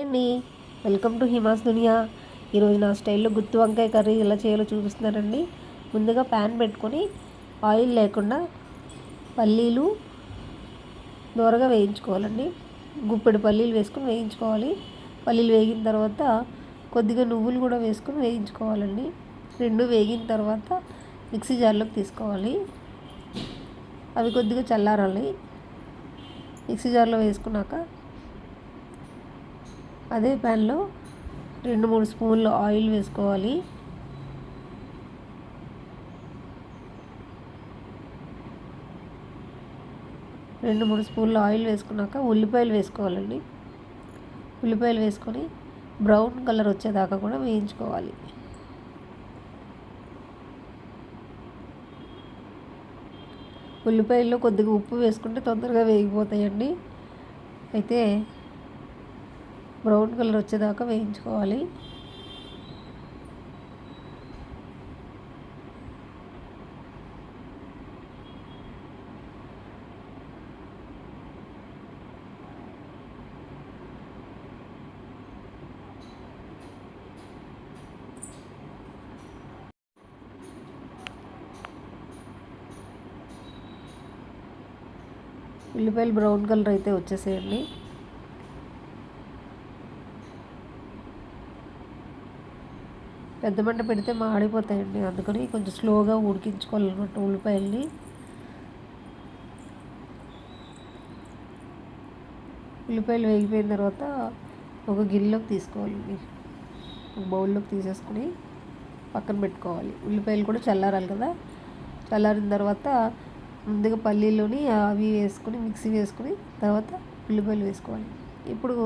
అండి. Welcome to Hima's దునియా. ఈరోజు నా స్టైల్లో గుత్తి వంకాయ కర్రీ ఎలా చేయాలో చూపిస్తున్నానండి. ముందుగా ప్యాన్ పెట్టుకొని ఆయిల్ లేకుండా పల్లీలు దూరగా వేయించుకోవాలండి. గుప్పెడు పల్లీలు వేసుకొని వేయించుకోవాలి. పల్లీలు వేగిన తర్వాత కొద్దిగా నువ్వులు కూడా వేసుకొని వేయించుకోవాలండి. రెండు వేగిన తర్వాత మిక్సీ జార్లోకి తీసుకోవాలి. అవి కొద్దిగా చల్లారాలి. మిక్సీ జార్లో వేసుకున్నాక అదే ప్యాన్లో రెండు మూడు స్పూన్లు ఆయిల్ వేసుకోవాలి. రెండు మూడు స్పూన్లు ఆయిల్ వేసుకున్నాక ఉల్లిపాయలు వేసుకోవాలండి. ఉల్లిపాయలు వేసుకొని బ్రౌన్ కలర్ వచ్చేదాకా కూడా వేయించుకోవాలి. ఉల్లిపాయల్లో కొద్దిగా ఉప్పు వేసుకుంటే తొందరగా వేగిపోతాయండి. అయితే బ్రౌన్ కలర్ వచ్చేదాకా వేయించుకోవాలి. ఉల్లిపాయలు బ్రౌన్ కలర్ అయితే వచ్చేసేయండి. పెద్ద మంట పెడితే మాడిపోతాయండి. అందుకని కొంచెం స్లోగా ఉడికించుకోవాలన్నమాట ఉల్లిపాయల్ని. ఉల్లిపాయలు వేగిపోయిన తర్వాత ఒక గిన్నెలోకి తీసుకోవాలండి ఒక బౌల్లోకి తీసేసుకొని పక్కన పెట్టుకోవాలి. ఉల్లిపాయలు కూడా చల్లారాలి కదా. చల్లారిన తర్వాత ముందుగా పల్లీలోని అవి వేసుకొని మిక్సీ వేసుకొని తర్వాత ఉల్లిపాయలు వేసుకోవాలి. ఇప్పుడు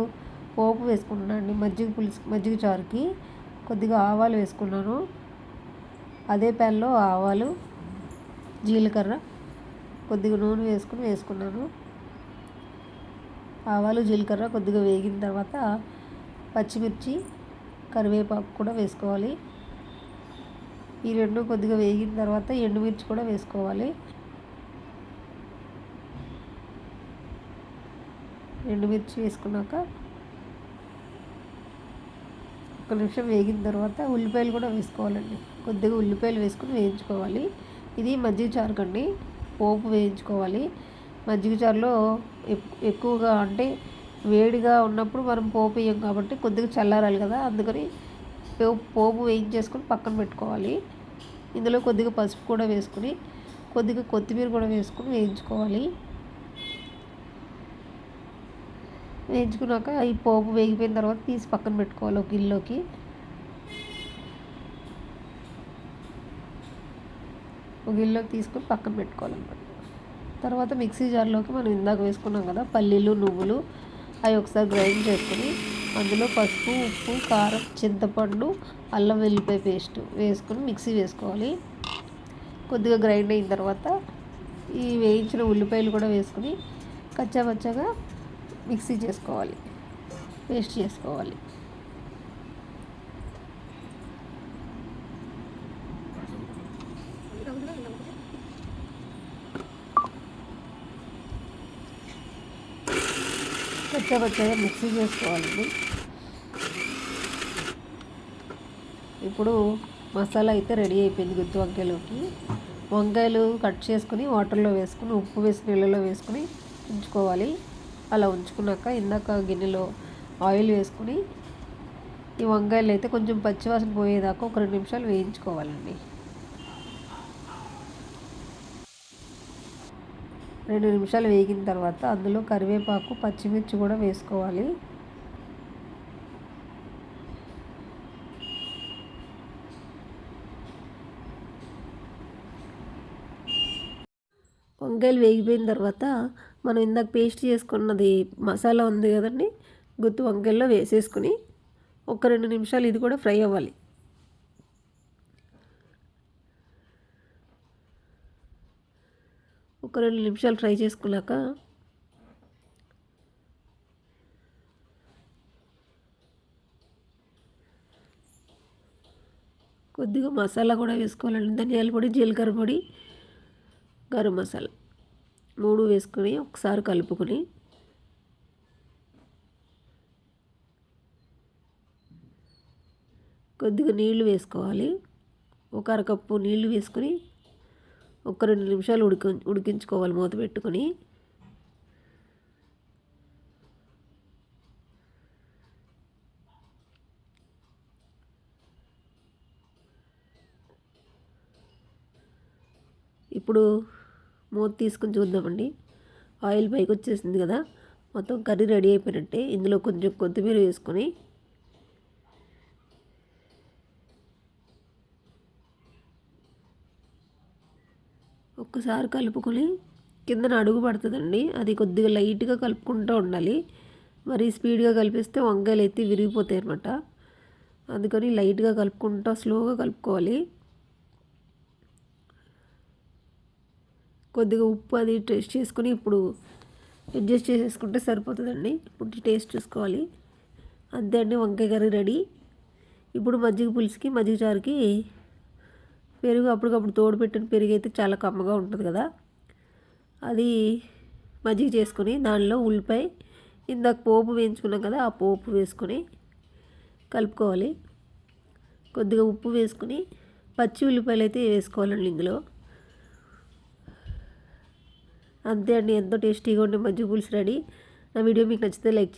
పోపు వేసుకుంటున్నాను అండి మజ్జిగ పులుసు మజ్జిగ చారుకి కొద్దిగా ఆవాలు వేసుకున్నాను. అదే ప్యాన్లో ఆవాలు జీలకర్ర కొద్దిగా నూనె వేసుకుని వేసుకున్నాను. ఆవాలు జీలకర్ర కొద్దిగా వేగిన తర్వాత పచ్చిమిర్చి కరివేపాకు కూడా వేసుకోవాలి. ఈ రెండు కొద్దిగా వేగిన తర్వాత ఎండుమిర్చి కూడా వేసుకోవాలి. ఎండుమిర్చి వేసుకున్నాక ఒక నిమిషం వేగిన తర్వాత ఉల్లిపాయలు కూడా వేసుకోవాలండి. కొద్దిగా ఉల్లిపాయలు వేసుకొని వేయించుకోవాలి. ఇది మజ్జిగ చారు కండి పోపు వేయించుకోవాలి. మజ్జిగ చారులో ఎక్కువగా అంటే వేడిగా ఉన్నప్పుడు మనం పోపు వేయం కాబట్టి కొద్దిగా చల్లారాలి కదా. అందుకని పోపు వేయించేసుకొని పక్కన పెట్టుకోవాలి. ఇందులో కొద్దిగా పసుపు కూడా వేసుకొని కొద్దిగా కొత్తిమీర కూడా వేసుకొని వేయించుకోవాలి. వేయించుకున్నాక ఈ పోపు వేగిపోయిన తర్వాత తీసి పక్కన పెట్టుకోవాలి ఒక గిన్నెలోకి. ఒక గిన్నెలోకి తీసుకొని పక్కన పెట్టుకోవాలన్నమాట. తర్వాత మిక్సీ జార్లోకి మనం ఇందాక వేసుకున్నాం కదా పల్లీలు నువ్వులు అవి ఒకసారి గ్రైండ్ చేసుకొని అందులో పసుపు ఉప్పు కారం చింతపండు అల్లం వెల్లిపాయ పేస్ట్ వేసుకొని మిక్సీ వేసుకోవాలి. కొద్దిగా గ్రైండ్ అయిన తర్వాత ఈ వేయించిన ఉల్లిపాయలు కూడా వేసుకొని కచ్చాపచ్చగా మిక్సీ చేసుకోవాలి పేస్ట్ చేసుకోవాలి. పచ్చగా మిక్సీ చేసుకోవాలండి ఇప్పుడు మసాలా అయితే రెడీ అయిపోయింది గుత్తి వంకాయలోకి. వంకాయలు కట్ చేసుకుని వాటర్లో వేసుకుని ఉప్పు వేసి నీళ్ళలో వేసుకుని ఉంచుకోవాలి అలా ఉంచుకున్నాక ఇందాక గిన్నెలో ఆయిల్ వేసుకుని ఈ వంకాయలు అయితే కొంచెం పచ్చివాసన పోయేదాకా ఒక రెండు నిమిషాలు వేయించుకోవాలండి. రెండు నిమిషాలు వేగిన తర్వాత అందులో కరివేపాకు పచ్చిమిర్చి కూడా వేసుకోవాలి. వంకాయలు వేగిపోయిన తర్వాత మనం ఇందాక పేస్ట్ చేసుకున్నది మసాలా ఉంది కదండి గుత్తి వంకాయల్లో వేసేసుకుని ఒక రెండు నిమిషాలు ఇది కూడా ఫ్రై అవ్వాలి. ఒక రెండు నిమిషాలు ఫ్రై చేసుకున్నాక కొద్దిగా మసాలా కూడా వేసుకోవాలండి ధనియాల పొడి జీలకర్ర పొడి గరం మసాలా మూడు వేసుకొని ఒకసారి కలుపుకొని కొద్దిగా నీళ్ళు వేసుకోవాలి. ఒక అరకప్పు నీళ్ళు వేసుకొని ఒక రెండు నిమిషాలు ఉడికి ఉడికించుకోవాలి మూత పెట్టుకొని. ఇప్పుడు మూత తీసుకొని చూద్దామండి. ఆయిల్ పైకి వచ్చేసింది కదా. మొత్తం కర్రీ రెడీ అయిపోయినట్టే. ఇందులో కొంచెం కొత్తిమీర వేసుకొని ఒక్కసారి కలుపుకొని కిందన అడుగు పడుతుందండి. అది కొద్దిగా లైట్గా కలుపుకుంటూ ఉండాలి. మరి స్పీడ్గా కలిపిస్తే వంకాయలు ఎత్తి విరిగిపోతాయి అనమాట అందుకని లైట్గా కలుపుకుంటూ స్లోగా కలుపుకోవాలి. కొద్దిగా ఉప్పు అది టేస్ట్ చేసుకుని ఇప్పుడు అడ్జస్ట్ చేసేసుకుంటే సరిపోతుందండి. ఇప్పుడు టేస్ట్ చూసుకోవాలి. అంతే అండి వంకాయ కర్రీ రెడీ. ఇప్పుడు మజ్జిగ పులుసుకి మజ్జిగ చారుకి పెరుగు అప్పటికప్పుడు తోడు పెట్టిన పెరుగు అయితే చాలా కమ్మగా ఉంటుంది కదా. అది మజ్జిగ చేసుకొని దానిలో ఉల్లిపాయ ఇందాక పోపు వేయించుకున్నాం కదా ఆ పోపు వేసుకొని కలుపుకోవాలి. కొద్దిగా ఉప్పు వేసుకొని పచ్చి ఉల్లిపాయలు అయితే వేసుకోవాలండి ఇందులో. అంతే అండి. ఎంతో టేస్టీగా ఉండే మజ్జిగ పులుసు రెడీ. నా వీడియో మీకు నచ్చితే లైక్